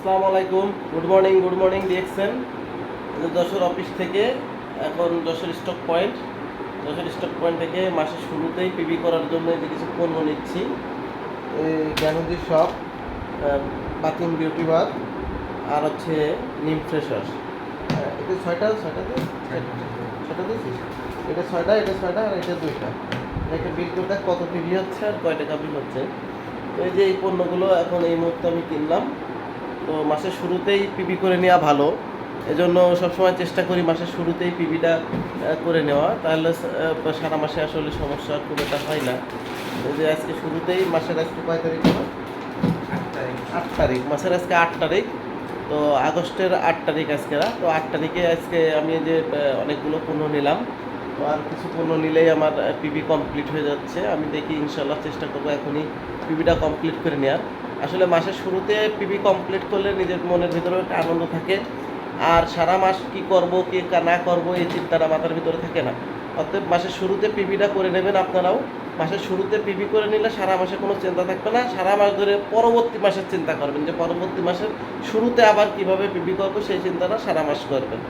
আসসালামু আলাইকুম। Good morning good morning দেখছেন যশোর অফিস থেকে, এখন Jessore stock point Jessore stock point থেকে মাসের শুরুতেই পিবি করার জন্য যে কিছু পণ্য নিচ্ছি। জ্ঞানদী শপ বাথিং বিউটি বার আর হচ্ছে নিম ফ্রেশার এটা ছয়টা ছয়টা দিয়ে ছয়টা দিয়েছিস এটা ছয়টা এটা ছয়টা, আর এটা দুইটা। একটা বিল করে দেখ কত পিবি হচ্ছে আর কয় টাকা বিল হচ্ছে? তো এই যে এই পণ্যগুলো এখন এই মুহূর্তে আমি কিনলাম। তো মাসের শুরুতেই পিবি করে নেওয়া ভালো। এজন্য সবসময় চেষ্টা করি মাসের শুরুতেই পিবিটা করে নেওয়া। তাহলে সারা মাসে আসলে সমস্যা খুব একটা হয় না। যে আজকে শুরুতেই মাসের আজকে কয় তারিখ হলো আট তারিখ। মাসের আজকে আট তারিখ। তো আগস্টের আট তারিখ আজকেরা তো আট তারিখে আজকে আমি যে অনেকগুলো পণ্য নিলাম। তো আর কিছু পণ্য নিলেই আমার পিবি কমপ্লিট হয়ে যাচ্ছে। আমি দেখি ইনশাল্লাহ চেষ্টা করব এখনই পিবিটা কমপ্লিট করে নেওয়ার আসলে মাসের শুরুতে পিবি কমপ্লিট করলে নিজের মনের ভিতরে একটা আনন্দ থাকে। আর সারা মাস কি করব, কি না করব এই চিন্তাটা মাথার ভিতরে থাকে না। অতএব মাসের শুরুতে পিবিটা করে নেবেন আপনারাও। মাসের শুরুতে পিবি করে নিলে সারা মাসে কোনো চিন্তা থাকবে না। সারা মাস ধরে পরবর্তী মাসের চিন্তা করবেন যে পরবর্তী মাসের শুরুতে আবার কীভাবে পিবি করব সেই চিন্তাটা সারা মাস করবেন।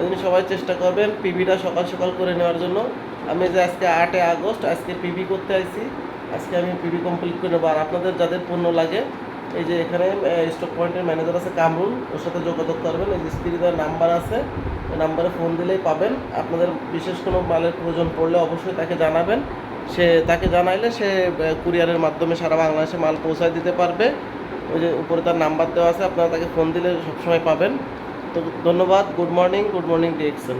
এই সবাই চেষ্টা করবেন পিবিটা সকাল সকাল করে নেওয়ার জন্য। আমি যে আজকে আটই আগস্ট, আজকে পিবি করতে আসছি আজকে আমি পিবি কমপ্লিট করে নেব আর আপনাদের যাদের পণ্য লাগে, এই যে এখানে স্টক পয়েন্টের ম্যানেজার আছে কামরুল, ওর সাথে যোগাযোগ করবেন। এই যে স্ত্রীদের নাম্বার আছে ওই নাম্বারে ফোন দিলেই পাবেন। আপনাদের বিশেষ কোনো মালের প্রয়োজন পড়লে অবশ্যই তাকে জানাবেন। সে, তাকে জানাইলে সে কুরিয়ারের মাধ্যমে সারা বাংলাদেশে মাল পৌঁছায় দিতে পারবে। ওই যে উপরে তার নাম্বার দেওয়া আছে, আপনারা তাকে ফোন দিলে সবসময় পাবেন। তো ধন্যবাদ good morning good morning DXN